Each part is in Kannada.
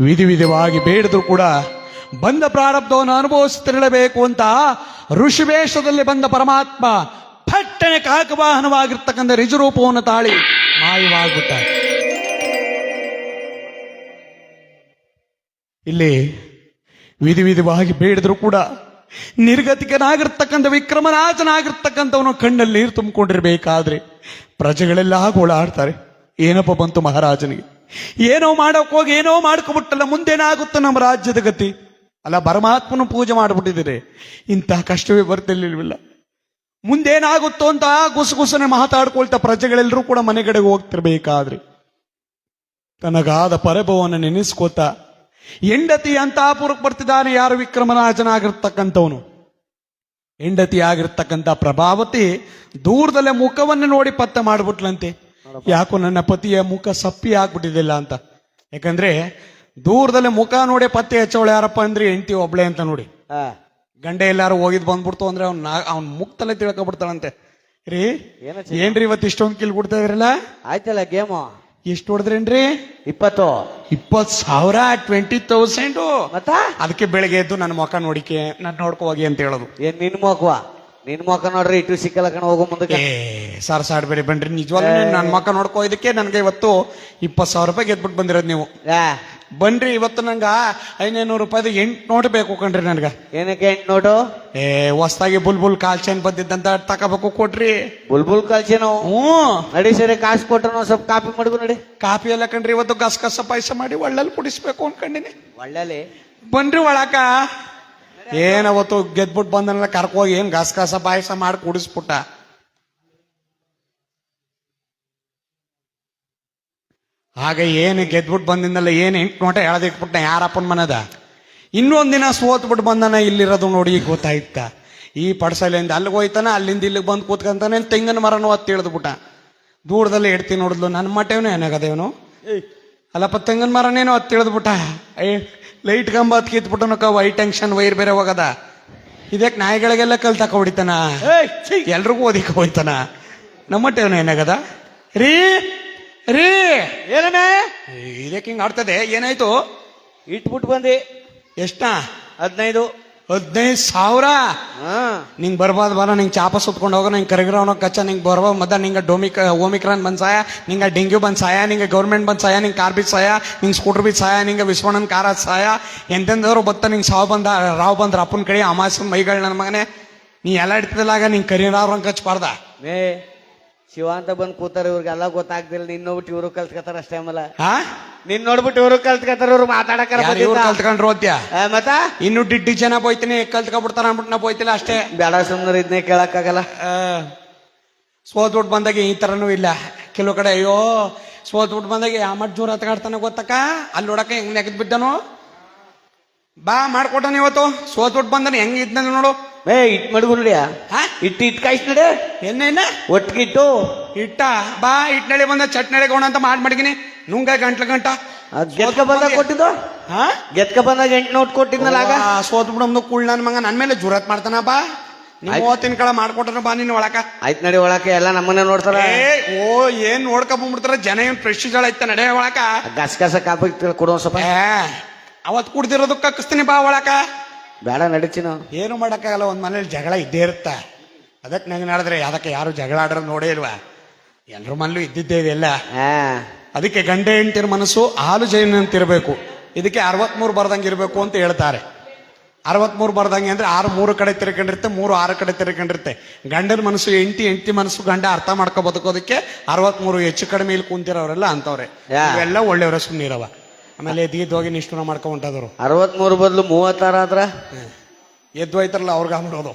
ವಿಧಿ ವಿಧವಾಗಿ ಬೇಡಿದ್ರು ಕೂಡ ಬಂದ ಪ್ರಾರಬ್ಧವನ್ನು ಅನುಭವಿಸುತ್ತಿರಲೇಬೇಕು ಅಂತ ಋಷಿವೇಶದಲ್ಲಿ ಬಂದ ಪರಮಾತ್ಮ ಪಟ್ಟಣೆ ಕಾಕವಾಹನವಾಗಿರ್ತಕ್ಕಂಥ ರಿಜುರೂಪವನ್ನು ತಾಳಿ ಮಾಯವಾಗುತ್ತಾರೆ. ಇಲ್ಲಿ ವಿಧಿ ವಿಧವಾಗಿ ಬೇಡಿದ್ರು ಕೂಡ ನಿರ್ಗತಿಕನಾಗಿರ್ತಕ್ಕಂಥ ವಿಕ್ರಮನಾಥನಾಗಿರ್ತಕ್ಕಂಥವನು ಕಣ್ಣಲ್ಲಿ ನೀರು ತುಂಬಿಕೊಂಡಿರ್ಬೇಕಾದ್ರೆ ಪ್ರಜೆಗಳೆಲ್ಲ ಗೋಳಾಡ್ತಾರೆ ಏನಪ್ಪ ಬಂತು ಮಹಾರಾಜನಿಗೆ? ಏನೋ ಮಾಡೋಕ್ ಹೋಗಿ, ಏನೋ ಮಾಡ್ಕೊಬಿಟ್ಟಲ್ಲ, ಮುಂದೇನಾಗುತ್ತೋ ನಮ್ಮ ರಾಜ್ಯದ ಗತಿ? ಅಲ್ಲ, ಪರಮಾತ್ಮನ ಪೂಜೆ ಮಾಡಿಬಿಟ್ಟಿದ್ದೀರಿ. ಇಂತಹ ಕಷ್ಟವೇ ಬರ್ತಿರ್ಲಿಲ್ವಿಲ್ಲ ಮುಂದೇನಾಗುತ್ತೋ ಅಂತ ಗುಸುಗುಸನೆ ಮಾತಾಡ್ಕೊಳ್ತಾ ಪ್ರಜೆಗಳೆಲ್ಲರೂ ಕೂಡ ಮನೆಗಡೆಗೆ ಹೋಗ್ತಿರ್ಬೇಕಾದ್ರೆ. ತನಗಾದ ಪರಭವನ ನೆನೆಸ್ಕೋತ, ಹೆಂಡತಿ ಅಂತಾಪುರಕ್ಕೆ ಬರ್ತಿದ್ದಾನೆ, ಯಾರು ವಿಕ್ರಮರಾಜನಾಗಿರ್ತಕ್ಕಂಥವನು? ಹೆಂಡತಿ ಆಗಿರ್ತಕ್ಕಂಥ ಪ್ರಭಾವತಿ ದೂರದಲ್ಲೇ ಮುಖವನ್ನು ನೋಡಿ ಪತ್ತೆ ಮಾಡ್ಬಿಟ್ಲಂತೆ. ಯಾಕೋ ನನ್ನ ಪತಿಯ ಮುಖ ಸಪ್ಪಿ ಆಗ್ಬಿಟ್ಟಿದ್ದಿಲ್ಲ ಅಂತ. ಯಾಕಂದ್ರೆ ದೂರದಲ್ಲಿ ಮುಖ ನೋಡಿ ಪತ್ತೆ ಹೆಚ್ಚವಳು ಯಾರಪ್ಪ ಅಂದ್ರೆ ಹೆಂಡತಿ ಒಬ್ಳೆ ಅಂತ ನೋಡಿ. ಗಂಡೆ ಎಲ್ಲಾರು ಹೋಗಿದ್ ಬಂದ್ಬಿಡ್ತು ಅಂದ್ರೆ ಅವ್ನ ಅವ್ನ ಮುಕ್ತಲ್ಲೇ ತಿಳ್ಕೊಬಿಡ್ತಾಳಂತೆ. ರೀ ಏನ ಏನ್ರಿ ಇವತ್ತು ಇಷ್ಟೊಂದು ಕಿಲ್ ಕೊಡ್ತಾ ಇದ್ರಲ್ಲ? ಆಯ್ತಲ್ಲ ಗೇಮು ಎಷ್ಟು ಹೊಡೆದ್ರೇನ್ರಿ? ಇಪ್ಪತ್ತು. ಇಪ್ಪತ್ ಸಾವಿರ ಟ್ವೆಂಟಿ ತೌಸಂಡ್ ಅದಕ್ಕೆ ಬೆಳಗ್ಗೆ ಎದ್ದು ನನ್ನ ಮುಖ ನೋಡಿಕೆ ನಾನು ನೋಡ್ಕೋ ಹೋಗಿ ಅಂತ ಹೇಳೋದು. ಏನ್ ನಿನ್ ಮೊಕವಾ ನಿನ್ ಮುಖ ನೋಡ್ರಿ ಇಟ್ಟು ಸಿಕ್ಕಲ್ಲ ಕಣ ಹೋಗೋ ಮುಂದಕ್ಕೆ. ಏ ಸಾರ್ ಸಾಡ್ಬೇಡಿ ಬೇರೆ ಬನ್ರಿ ನಿಜವಾಗ್ಲೂ ನನ್ನ ಮಕ್ಕ ನೋಡ್ಕೋ ಇದಕ್ಕೆ ನನಗೆ ಇವತ್ತು ಇಪ್ಪತ್ತು ಸಾವಿರ ರೂಪಾಯಿ ಗೆದ್ಬಿಟ್ಟು ಬಂದಿರೋದು ನೀವು. ಯಾ. ಬನ್ರಿ ಇವತ್ತು ನಂಗ ಐನೂರು ರೂಪಾಯಿದು ಎಂಟು ನೋಟ್ ಬೇಕು ಕಣ್ರಿ ನನ್ಗ. ಏನಕ್ಕೆ ಎಂಟ್ ನೋಟು? ಏ ಹೊಸ್ದಾಗಿ ಬುಲ್ ಬುಲ್ ಕಾಲ್ ಚೈನ್ ಬಂದಿದ್ದಂತ ತಗೋಬೇಕು ಕೊಟ್ರಿ. ಬುಲ್ಬುಲ್ ಕಲ್ಸಿ ನಾವು ಹ್ಞೂ. ನಡಿ ಸರಿ ಕಾಸು ಕೊಟ್ರೆ ನಾವು ಸ್ವಲ್ಪ ಕಾಪಿ ಮಾಡ್ಕೊ ನಡಿ. ಕಾಪಿ ಎಲ್ಲ ಕಣ್ರಿ ಇವತ್ತು ಗಸ ಗಸ ಪಾಯಸ ಮಾಡಿ ಒಳ್ಳಲ್ಲಿ ಕುಡಿಸ್ಬೇಕು ಅನ್ಕೊಂಡಿನಿ. ಒಳ್ಳೇಲಿ ಬನ್ರಿ ಒಳಕ. ಏನವತ್ತು ಗೆದ್ಬಿಟ್ಟು ಬಂದನಲ್ಲ ಕರ್ಕೋಗಿ ಏನ್ ಗಸ ಗಸ ಪಾಯಸ ಮಾಡಿ ಕುಡಿಸ್ಬಿಟ್ಟ. ಆಗ ಏನು ಗೆದ್ಬಿಟ್ಟು ಬಂದಿಂದಲ್ಲ ಏನು ಎಂಟು ನೋಟ ಎಳ್ದಿಟ್ಬಿಟ್ಟ ಯಾರಪ್ಪನ ಮನದ? ಇನ್ನೊಂದು ದಿನ ಸೋತ್ಬಿಟ್ಟು ಬಂದನ ಇಲ್ಲಿರೋದು ನೋಡಿ ಈಗ ಗೊತ್ತಾಯ್ತ. ಈ ಪಡ್ಸಲಿಂದ ಅಲ್ಲಿಗೆ ಹೋಯ್ತಾನ ಅಲ್ಲಿಂದ ಇಲ್ಲಿಗೆ ಬಂದು ಕೂತ್ಕೊಂತಾನೆ ತೆಂಗಿನ ಮರನೂ ಹೊತ್ತು ಇಳಿದ್ಬಿಟ್ಟ ದೂರದಲ್ಲಿ ಇಡ್ತೀನಿ ನೋಡಿದ್ಲು ನನ್ನ ಮಟ್ಟೇವನು ಏನಾಗದೇವನು ಅಲ್ಲಪ್ಪ ತೆಂಗಿನ ಮರನೇನು ಹತ್ತು ಇಳಿದ್ಬಿಟ್ಟ ಏ ಲೈಟ್ ಕಂಬ ಕಿತ್ಬಿಟ್ಟು ಕಿತ್ಬಿಟ್ಟನಕ ವೈ ಟೆನ್ಷನ್ ವೈರ್ ಬೇರೆ ಹೋಗದ. ಇದಕ್ಕೆ ನಾಯಿಗಳಿಗೆಲ್ಲ ಕಲ್ ತಕ ಹೊಡಿತಾನ? ಎಲ್ರಿಗೂ ಓದಿಕ ಹೋಯ್ತಾನ? ನಮ್ಮಟ್ಟೇವನು ಏನಾಗದ? ರೀ ರೀ. ಏನೇ ಇದಕ್ಕೆ ಹಿಂಗ್ ಆಡ್ತದೆ? ಏನಾಯ್ತು? ಇಟ್ಬಿಟ್ಟು ಬಂದಿ. ಎಷ್ಟ? ಹದಿನೈದು. ಹದಿನೈದು ಸಾವಿರ? ಹಾ. ನಿಂಗೆ ಬರ್ಬಾದ ಬರ ನಿಂಗೆ ಚಾಪ ಸುತ್ಕೊಂಡು ಹೋಗೋ ನಿಂಗೆ ಕರಿಗಿರೋನೋ ಕಚ್ಚ ನಿಂಗೆ ಬರ್ಬ ಮದ ನಿಂಗೆ ಡೊಮಿಕ್ ಓಮಿಕ್ರಾನ್ ಬಂದ್ ಸಾಯ ನಿಂಗೆ ಡೆಂಗ್ಯೂ ಬಂದ್ ಸಾಯ ನಿಂಗೆ ಗೌರ್ಮೆಂಟ್ ಬಂದ್ ಸಾಯ ನಿಂಗೆ ಕಾರ್ ಬಿದ್ದು ಸಾಯ ನಿಂಗೆ ಸ್ಕೂಟರ್ ಬಿ ಸಾಯ ನಿಂಗೆ ವಿಶ್ವಣ್ಣನ ಕಾರ ಸಾಯ ಎಂತೆಂದವರು ಬತ್ತ ನಿಂಗೆ ಸಾವು ಬಂದ ರಾವ್ ಬಂದ್ರ ಅಪ್ಪನ ಕಡೆ ಅಮಾಸ ಮೈಗಳು ನನ್ನ ಮಗನೇ. ನೀ ಎಲ್ಲ ಇಡ್ತಿದ್ದಾಗ ನಿಂಗೆ ಕರಿರಾವ್ರಂಗೆ ಕಚ್ಬಾರ್ದ? ಮೇ ಶಿವ ಅಂತ ಬಂದು ಕೂತಾರ ಇವ್ರಿಗೆಲ್ಲ ಗೊತ್ತಾಗ್ದಿಲ್ಲ ನಿನ್ ನೋಡ್ಬಿಟ್ಟು ಇವರು ಕಲ್ತ್ಕತಾರ ಅಷ್ಟೇ ಆಮೇಲೆ ಹಾ? ನಿನ್ ನೋಡ್ಬಿಟ್ಟು ಇವರು ಕಲ್ತ್ಕತಾರ ಇವ್ರು ಮಾತಾಡಕರ ಯಾರು ಇವ್ರು ಕಲ್ತ್ಕೊಂಡ್ರು ಓದ್ಯ? ಮತ್ತ? ಇನ್ನು ಡಿಡ್ಡಿ ಜನ ಹೋಯ್ತೀನಿ ಕಲ್ತ್ಕೊಂಡ್ಬಿಡ್ತಾರ ಅಂದ್ಬಿಟ್ಟು ನಾ ಬೋಯ್ತಿಲ್ಲ ಅಷ್ಟೇ. ಬೇಡ ಸುಮ್ಮನೆ ಇದನ್ನೇ ಕೇಳಕ್ಕಾಗಲ್ಲ. ಸೋತ್ಬಿಟ್ಟು ಬಂದಾಗ ಈ ಥರನೂ ಇಲ್ಲ. ಕೆಲವು ಕಡೆ ಅಯ್ಯೋ ಸೋತ್ಬಿಟ್ಟು ಬಂದಾಗ ಯಾಮಟ್ ಜೋರ್ ಹತ್ಕಾಡ್ತಾನೆ ಗೊತ್ತಕ್ಕ? ಅಲ್ಲಿ ನೋಡಕ್ಕ ಹೆಂಗ್ ನೆಗದ್ ಬಿದ್ದನು? ಬಾ ಮಾಡ್ಕೊಟ್ಟಾನ ಇವತ್ತು. ಸೋತ್ಬಿಟ್ಟು ಬಂದನು ಹೆಂಗ್ ಇದ್ನ ನೋಡು. ಮೇ ಇಟ್ ಮಡ್ಗು ನಡಿಯ ಇಟ್ಟು ಇಟ್ ಕಾಯ್ಸ್ ನಡಿ. ಎನ್ನೇನ? ಒಟ್ಟಿಗಿಟ್ಟು ಇಟ್ಟ? ಬಾ ಇಟ್ ನಡೆ ಬಂದ ಚಟ್ನಳಿ ಗೋಣ ಅಂತ ಮಾಡಿ ಮಡಗಿನಿ ನುಂಗ ಗಂಟ್ಲ ಗಂಟ. ಗೆದ್ಕ ಬಂದಾಗ ಕೊಟ್ಟಿದ್ದು? ಹಾ? ಗೆದ್ಕ ಬಂದ ಎಂಟು ನೋಟ್ ಕೊಟ್ಟಿದ್ನಲ್ಲ ಆಗ? ಸೋತ್ಬಿಡಮ್ದು ಕುಳ್ ನನ್ ಮಗ. ನನ್ ಮೇಲೆ ಜುರತ್ ಮಾಡ್ತಾನ ಬಾ. ಮೂವತ್ತಿನ ಕಳ ಮಾಡ್ಕೊಟ್ರ ಬಾ ನಿನ್ನ ಒಳಕ ಆಯ್ತು ನಡಿ ಒಳಕ ಎಲ್ಲ ನಮ್ಮನೆ ನೋಡ್ತಾರ. ಏ ಓ ಏನ್ ನೋಡ್ಕೊಂಡ್ಬಿಡ್ತಾರ ಜನ ಏನ್ ಫ್ರೆಶ್ ಐತ ನಡೆ ಒಳಕ ಗಸಗಸ ಗಸ ಕಾಪಿ ಕೊಡೋ ಸ್ವಲ್ಪ. ಏ ಅವತ್ ಕುಡ್ದಿರೋದು ಕಸ್ತೀನಿ ಬಾ ಒಳಕ ಬೇಡ ನಡಿಚಿನ ಏನು ಮಾಡೋಕ್ಕಾಗಲ್ಲ ಒಂದು ಮನೇಲಿ ಜಗಳ ಇದ್ದೇ ಇರುತ್ತೆ. ಅದಕ್ಕೆ ನಂಗೆ ನಡೆದ್ರೆ ಅದಕ್ಕೆ ಯಾರು ಜಗಳ ಆಡ್ರ ನೋಡೇ ಇಲ್ವಾ? ಎಲ್ರ ಮನೇಲೂ ಇದ್ದಿದ್ದೇ ಹಾ ಅದಕ್ಕೆ ಗಂಡ ಹೆಂಡತಿರ ಮನಸ್ಸು ಹಾಲು ಜೈನಂತಿರಬೇಕು ಇದಕ್ಕೆ ಅರವತ್ಮೂರು ಬರ್ದಂಗೆ ಇರಬೇಕು ಅಂತ ಹೇಳ್ತಾರೆ. ಅರವತ್ಮೂರು ಬರ್ದಂಗೆ ಅಂದ್ರೆ ಆರು ಮೂರು ಕಡೆ ತಿರ್ಕೊಂಡಿರುತ್ತೆ ಮೂರು ಆರು ಕಡೆ ತಿರ್ಕೊಂಡಿರುತ್ತೆ. ಗಂಡನ ಮನಸ್ಸು ಎಂಟಿ ಎಂಟಿ ಮನಸ್ಸು ಗಂಡ ಅರ್ಥ ಮಾಡ್ಕೋ ಬದುಕೋದಕ್ಕೆ ಅರವತ್ಮೂರು ಹೆಚ್ಚು ಕಡಿಮೆ ಇಲ್ಲಿ ಕುಂತಿರೋರೆಲ್ಲ ಅಂತವ್ರೆ ಎಲ್ಲ ಇವೆಲ್ಲ ಒಳ್ಳೆಯವರ ಸುಮ್ಮನಿರವ ಆಮೇಲೆ ಎದ್ಗಿದ್ದು ಹೋಗಿ ನಿಷ್ಠುರ ಮಾಡ್ಕೊಂಡ್ರು ಹೊಂಟದ್ರು ಅರವತ್ಮೂರು ಬದಲು ಮೂವತ್ತಾರ ಆದ್ರ? ಎದ್ದು ಹೋಯ್ತಾರಲ್ಲ ಅವ್ರಿಗೆ ಆಗ್ಬಿಡೋದು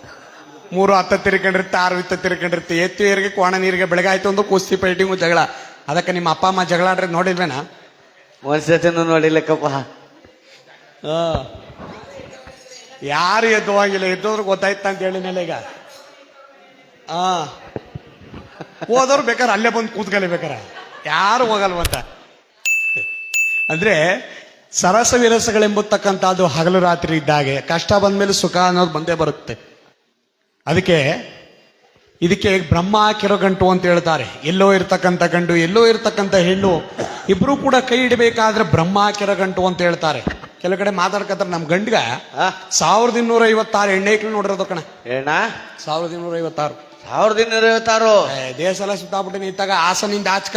ಮೂರು ಹತ್ತ ತಿರ್ಕೊಂಡಿರುತ್ತೆ ಆರು ಇತ್ತ ತಿರ್ಕೊಂಡಿರ್ತಿ. ಎತ್ತು ಏರಿಗೆ ಕೋಣ ನೀರಿಗೆ ಬೆಳಗಾಯ್ತು ಒಂದು ಕುಸ್ತಿ ಪೈಟಿಂಗು ಜಗಳ. ಅದಕ್ಕೆ ನಿಮ್ಮ ಅಪ್ಪ ಅಮ್ಮ ಜಗಳ ಆಡ್ರಿ ನೋಡಿಲ್ವೇನಾ? ಒಂದ್ಸತಿನೂ ನೋಡಿಲ್ಲಕ್ಕಪ್ಪ. ಯಾರು ಎದ್ದು ಹೋಗಿಲ್ಲ? ಎದ್ದೋದ್ರು ಗೊತ್ತಾಯ್ತ ಅಂತ ಹೇಳಿನಲ್ಲ ಈಗ. ಆ ಹೋದವ್ರು ಬೇಕಾದ್ರೆ ಅಲ್ಲೇ ಬಂದು ಕೂತ್ಕೊಳ್ಳಿ ಬೇಕಾರ. ಯಾರು ಹೋಗಲ್ವಂತ? ಅಂದ್ರೆ ಸರಸ ವಿರಸಗಳೆಂಬತಕ್ಕಂಥದ್ದು ಹಗಲು ರಾತ್ರಿ ಇದ್ದಾಗೆ. ಕಷ್ಟ ಬಂದ ಮೇಲೆ ಸುಖ ಅನ್ನೋದು ಬಂದೇ ಬರುತ್ತೆ. ಅದಕ್ಕೆ ಇದಕ್ಕೆ ಬ್ರಹ್ಮ ಹಾಕಿರೋ ಗಂಟು ಅಂತ ಹೇಳ್ತಾರೆ. ಎಲ್ಲೋ ಇರ್ತಕ್ಕಂಥ ಗಂಡು ಎಲ್ಲೋ ಇರ್ತಕ್ಕಂಥ ಹೆಣ್ಣು ಇಬ್ಬರೂ ಕೂಡ ಕೈ ಇಡಬೇಕಾದ್ರೆ ಬ್ರಹ್ಮ ಹಾಕಿರೋ ಗಂಟು ಅಂತ ಹೇಳ್ತಾರೆ. ಕೆಲ ಕಡೆ ಮಾತಾಡ್ಕತ್ತಾರೆ ನಮ್ಮ ಗಂಡ್ಗ ಸಾವಿರದ ಇನ್ನೂರ ಐವತ್ತಾರು ನೋಡಿರೋದು ಕಣ. ಏನ? ಸಾವಿರದ ಇನ್ನೂರ ಐವತ್ತಾರು. ಸಾವಿರದ ಇನ್ನೂರ ಐವತ್ತಾರು? ದೇಶ ಎಲ್ಲ ಸುತ್ತಾಬಿಟ್ಟಿನಿ ಇತ್ತಾಗ ಹಾಸನಿಂದ ಆಚಕ.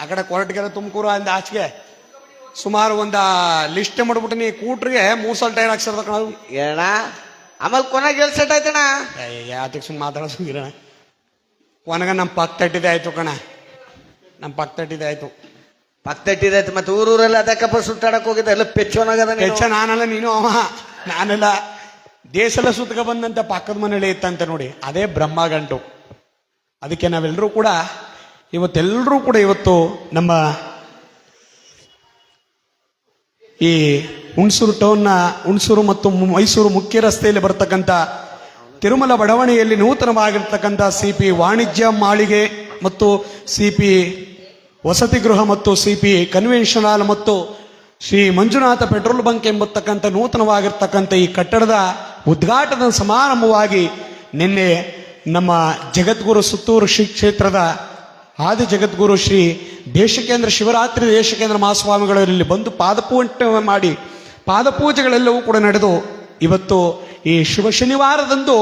ಆ ಕಡೆ ಕೊರಟಗೆರೆ ತುಮಕೂರು ಅಂದ ಆಚೆಗೆ. ಸುಮಾರು ಒಂದ ಲಿಸ್ಟ್ ಮಾಡ್ಬಿಟ್ಟಿನಿ ಕೂಟ್ರಿಗೆ ಮೂರ್ ಸಲ ಟೈರ್ ಹಾಕ್ಸಿರ್ದ ಕಣ. ಏನ? ಆಮೇಲೆ ಕೊನೆಗೆ ಎಲ್ ಸೆಟ್ ಆಯ್ತಣ ಏ, ಯಾತಕ್ ಸುಮ್ಮನೆ ಮಾತಾಡೋ ಕೊನೆಗ ನಮ್ಮ ಪಕ್ಕ ತಟ್ಟಿದೆ ಆಯ್ತು ಕಣ. ನಮ್ಮ ಪಕ್ಕ ತಟ್ಟಿದೆ ಆಯ್ತು. ಪಕ್ಕ ಆಯ್ತು ಮತ್ತೆ ಊರೂರೆಲ್ಲ ಅದಕ್ಕಪ್ಪ ಸುತ್ತಾಡಕ್ ಹೋಗಿದ್ದೆ. ಎಲ್ಲ ಪೆಚ್ಚೋನಾಗದ. ಹೆಚ್ಚ ನಾನಲ್ಲ ನೀನು ಅವ. ನಾನಲ್ಲ. ದೇಶಲ ಸುತ್ತಕ ಬಂದಂತ ಪಕ್ಕದ ಮನೇಲಿ ಇತ್ತಂತ ನೋಡಿ. ಅದೇ ಬ್ರಹ್ಮ ಗಂಟು. ಅದಕ್ಕೆ ನಾವೆಲ್ಲರೂ ಕೂಡ ಇವತ್ತೆಲ್ಲರೂ ಕೂಡ ಇವತ್ತು ನಮ್ಮ ಈ ಹುಣಸೂರು ಟೌನ್ನ ಹುಣಸೂರು ಮತ್ತು ಮೈಸೂರು ಮುಖ್ಯ ರಸ್ತೆಯಲ್ಲಿ ಬರ್ತಕ್ಕಂಥ ತಿರುಮಲ ಬಡಾವಣೆಯಲ್ಲಿ ನೂತನವಾಗಿರ್ತಕ್ಕಂಥ ಸಿ ಪಿ ವಾಣಿಜ್ಯ ಮಾಳಿಗೆ ಮತ್ತು ಸಿ ಪಿ ವಸತಿ ಗೃಹ ಮತ್ತು ಸಿ ಪಿ ಕನ್ವೆನ್ಷನ್ ಹಾಲ್ ಮತ್ತು ಶ್ರೀ ಮಂಜುನಾಥ ಪೆಟ್ರೋಲ್ ಬಂಕ್ ಎಂಬತಕ್ಕಂಥ ನೂತನವಾಗಿರ್ತಕ್ಕಂಥ ಈ ಕಟ್ಟಡದ ಉದ್ಘಾಟನ ಸಮಾರಂಭವಾಗಿ ನಿನ್ನೆ ನಮ್ಮ ಜಗದ್ಗುರು ಸುತ್ತೂರು ಶ್ರೀ ಕ್ಷೇತ್ರದ ಆದಿ ಜಗದ್ಗುರು ಶ್ರೀ ದೇಶಕೇಂದ್ರ ಶಿವರಾತ್ರಿ ದೇಶಕೇಂದ್ರ ಮಹಾಸ್ವಾಮಿಗಳಲ್ಲಿ ಬಂದು ಪಾದಪೂಜೆ ಮಾಡಿ, ಪಾದಪೂಜೆಗಳೆಲ್ಲವೂ ಕೂಡ ನಡೆದು ಇವತ್ತು ಈ ಶುಭ ಶನಿವಾರದಂದು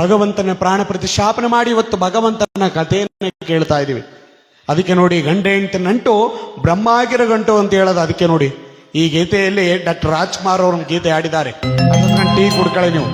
ಭಗವಂತನ ಪ್ರಾಣ ಪ್ರತಿಷ್ಠಾಪನೆ ಮಾಡಿ ಇವತ್ತು ಭಗವಂತನ ಕಥೆಯನ್ನು ಕೇಳ್ತಾ ಇದ್ದೀವಿ. ಅದಕ್ಕೆ ನೋಡಿ ಗಂಡ ಹೆಂಡತಿ ನಂಟು ಬ್ರಹ್ಮಾಗಿರ ಗಂಟು ಅಂತ ಹೇಳೋದು ಅದಕ್ಕೆ ನೋಡಿ. ಈ ಗೀತೆಯಲ್ಲಿ ಡಾಕ್ಟರ್ ರಾಜ್ಕುಮಾರ್ ಅವರು ಒಂದು ಗೀತೆ ಆಡಿದ್ದಾರೆ ಟೀ ಕುಡ್ಕೊಳ್ಳಿ ನೀವು.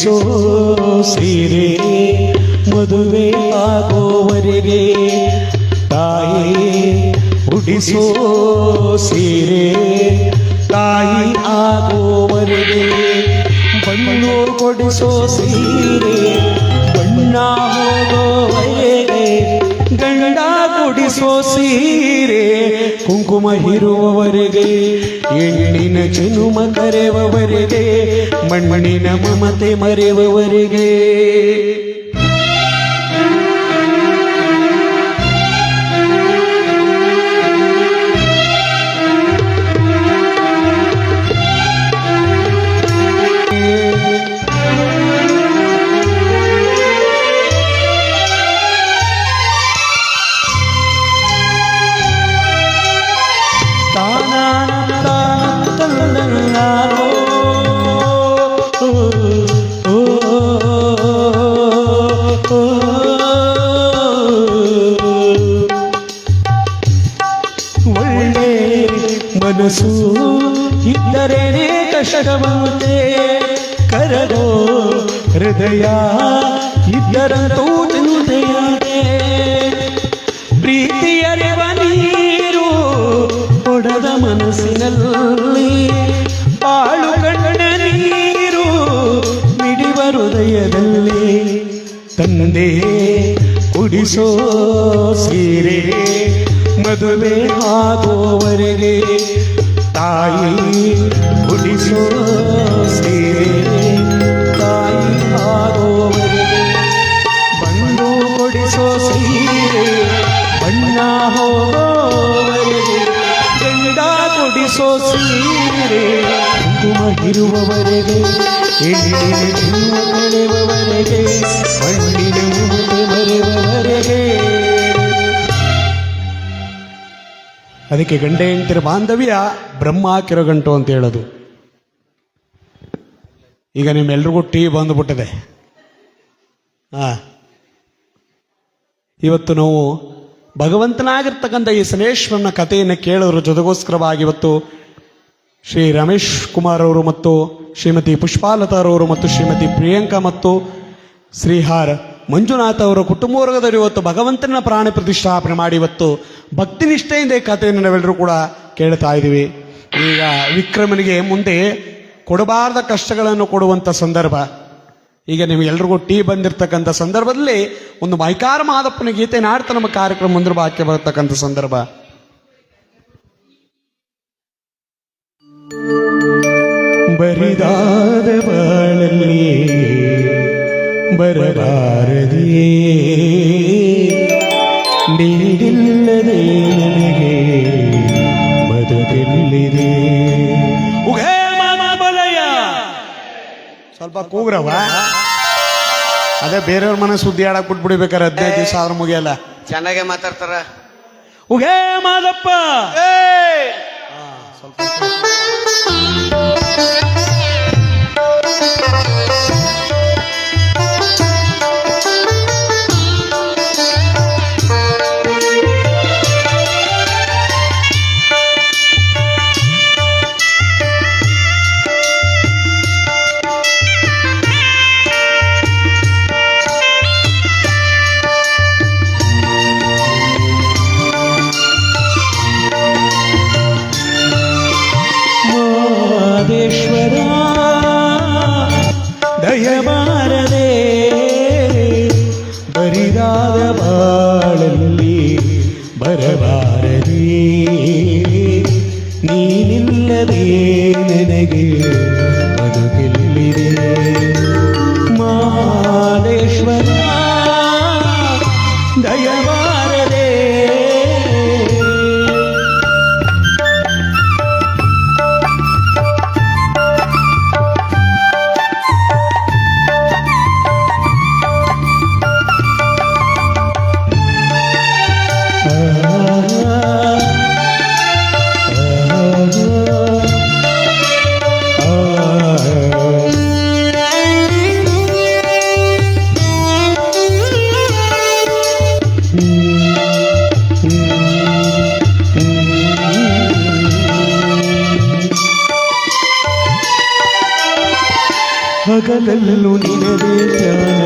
ಕುಡಿಸೋ ಸೀರೆ, ಮದುವೆ ಆಗೋವರೆಗೆ ತಾಯಿ ಉಡಿಸೋ ಸೀರೆ, ತಾಯಿ ಆಗೋವರೆಗೆ ಬಣ್ಣು ಕೊಡಿಸೋ ಸೀರೆ, ಬಣ್ಣ ಹೋಗೋವರೆಗೆ ಗಂಡ ಕೊಡಿಸೋ ಸೀರೆ ಕುಂಕುಮ ಇರುವವರೆಗೆ ಹೆಣ್ಣಿನ ಜನುಮ ಕರೆವವರೆಗೆ ಮಣ್ಣಿನ ಮಮತೆ ಮರೆವವರೆಗೆ. ಹೃದಯ ಇದ್ದರಂತೂ ಚಿಂತೆಯಾದೆ ಪ್ರೀತಿಯರೆವ ನೀರು ಕೊಡದ ಮನಸ್ಸಿನಲ್ಲಿ. ಬಾಳು ಕಣ್ಣ ನೀರು ಮಿಡಿವ ಹೃದಯದಲ್ಲಿ. ತಂದೆ ಕುಡಿಸೋ ಸೀರೆ ಮದುವೆ ಆಗೋವರೆಗೆ ತಾಯಿ ಕುಡಿಸೋ ಕೊಡಿಸೋ ಸೀರೆ ಕುಂಕುಮ ಇರುವವರೆಗೆ ಎಳ್ಳಿನ ಜೀವ ಕಳೆವವರೆಗೆ ಮಣ್ಣಿನ ಮಮತೆ ಮರೆವವರೆಗೆ ಅದಕ್ಕೆ ಗಂಡ ಹೆಂಡತಿರ ಬಾಂಧವ್ಯ ಬ್ರಹ್ಮ ಕಿರೋ ಗಂಟು ಅಂತ ಹೇಳೋದು. ಈಗ ನಿಮ್ಮೆಲ್ರಿಗೂ ಟಿ ಬಂದುಬಿಟ್ಟಿದೆ. ಹಾ ಇವತ್ತು ನಾವು ಭಗವಂತನಾಗಿರ್ತಕ್ಕಂಥ ಈ ಸನೇಶ್ವರನ ಕಥೆಯನ್ನು ಕೇಳೋದ್ರ ಜೊತೆಗೋಸ್ಕರವಾಗಿ ಇವತ್ತು ಶ್ರೀ ರಮೇಶ್ ಕುಮಾರ್ ಅವರು ಮತ್ತು ಶ್ರೀಮತಿ ಪುಷ್ಪಾಲತಾರವರು ಮತ್ತು ಶ್ರೀಮತಿ ಪ್ರಿಯಾಂಕಾ ಮತ್ತು ಶ್ರೀಹಾರ್ ಮಂಜುನಾಥ್ ಅವರ ಕುಟುಂಬ ವರ್ಗದವರು ಇವತ್ತು ಭಗವಂತನ ಪ್ರಾಣ ಪ್ರತಿಷ್ಠಾಪನೆ ಮಾಡಿ ಇವತ್ತು ಭಕ್ತಿ ನಿಷ್ಠೆಯಿಂದ ಈ ಕಥೆಯನ್ನು ನಾವೆಲ್ಲರೂ ಕೂಡ ಕೇಳ್ತಾ ಇದ್ದೀವಿ. ಈಗ ವಿಕ್ರಮನಿಗೆ ಮುಂದೆ ಕೊಡಬಾರದ ಕಷ್ಟಗಳನ್ನು ಕೊಡುವಂಥ ಸಂದರ್ಭ. ಈಗ ನಿಮ್ಗೆಲ್ರಿಗೂ ಟೀ ಬಂದಿರ್ತಕ್ಕಂಥ ಸಂದರ್ಭದಲ್ಲಿ ಒಂದು ಮೈಕಾರ ಮಾದಪ್ಪನ ಗೀತೆ ನಾಡ್ತಾ ನಮ್ಮ ಕಾರ್ಯಕ್ರಮ ಮುಂದೆ ಬಾಕಿ ಬರ್ತಕ್ಕಂಥ ಸಂದರ್ಭ. ಬರಿದಾದ ಬಾಳಲ್ಲಿ ಬರಬಾರದೇ ನೀಡಿಲ್ಲದೆ ನನಗೆ ಸ್ವಲ್ಪ ಕೂಗ್ರವ ಅದೇ ಬೇರೆಯವ್ರ ಮನೆ ಸುದ್ದಿ ಆಡಕ್ ಬಿಟ್ಬಿಡ್ಬೇಕಾರೆ ಹದಿನೈದು ದಿವಸ ಆದ್ರೂ ಮುಗಿಯಲ್ಲ. ಚೆನ್ನಾಗೆ ಮಾತಾಡ್ತಾರ. ಉಗೇ ಮಾದಪ್ಪ. ಮಾದೇಶ್ವರ ಹಗಲಲ್ಲೂ ನಿನದೇ ಧ್ಯಾನ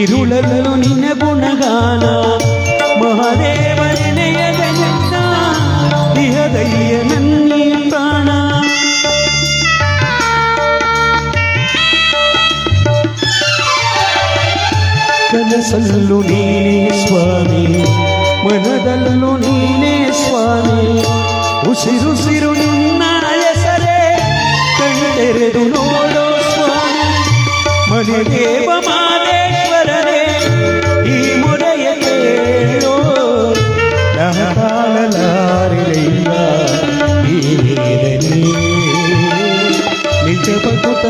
ಇರುಳಲ್ಲೂ ನಿನ್ನ ಗುಣಗಾನ ಮಹಾದೇವ ನೆನೆಯದ ನನ್ನ ಇಹದಯ್ಯ ನನ್ನೇ ಪ್ರಾಣ ಕನಸಲ್ಲೂ ನೀನೇ ಸ್ವಾಮಿ ಮನದಲ್ಲೂ ನೀನೇ ಸ್ವಾಮಿ ಉಸಿರುಸಿರು ನಿನ್ನ ಹೆಸರೇ ಕಣ್ಣೆರೆದು ನೋಡೋ ಸ್ವಾಮಿ ಮನೆದೇವ ಮಾದೇಶ್ವರನೇ ಈ ಮೊರೆಯ ಕೇಳೋ ತಾಳಲಾರಿಲ್ಲ ಈ ವೇದನೆ ನಿಜ ಬದುಕ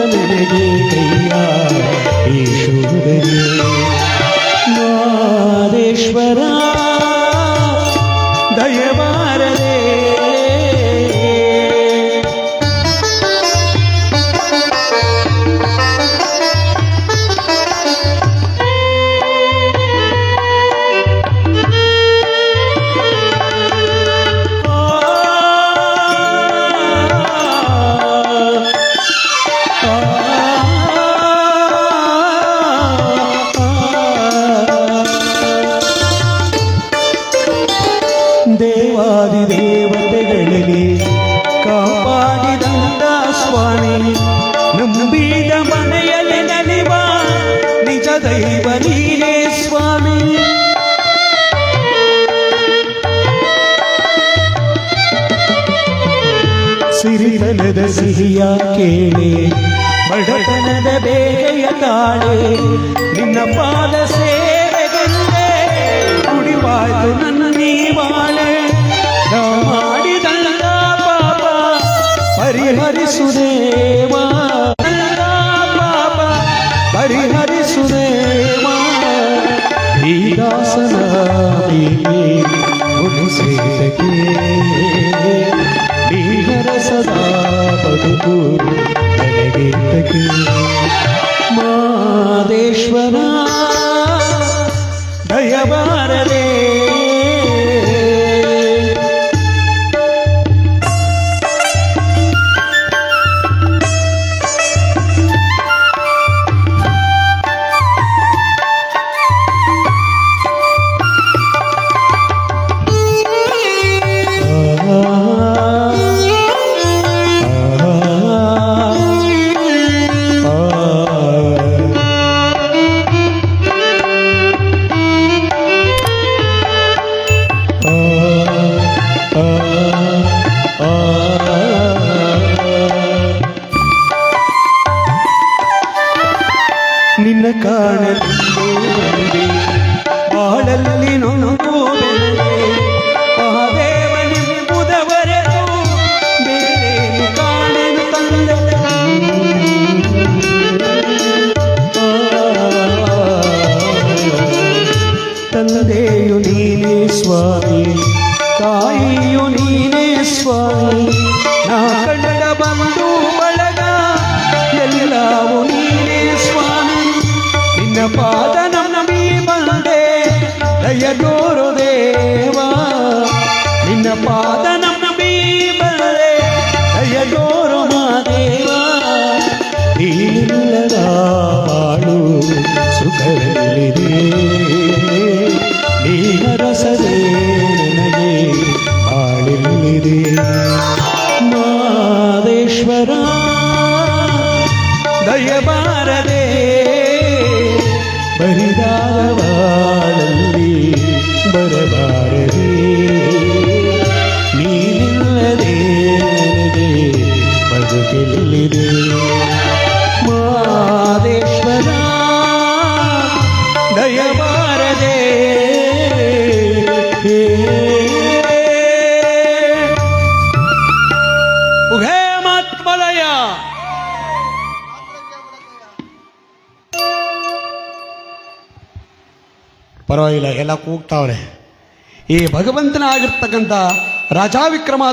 ಸಿರಿತನದ ಸಿಹಿಯ ಕೇಳಿ, ಬಡತನದ ಬೇಗೆಯ ತಾಳೆ, ನಿನ್ನ ಪಾದ ಸೇವೆಗೆಂದೇ ಕುಡಿವಾಯ್ತು ನನ್ನ ನೀವಾಳೆ. ನಾ ಮಾಡಿದಂತ ಪಾಪ ಪರಿಹರಿಸುದೇವಾ no, no. ನಿನ್ನ ಎಲ್ಲ ಕೂಗ್ತಾವ್ರೆ ಈ ಭಗವಂತನ ಆಗಿರ್ತಕ್ಕಂಥ ರಾಜಾ ವಿಕ್ರಮ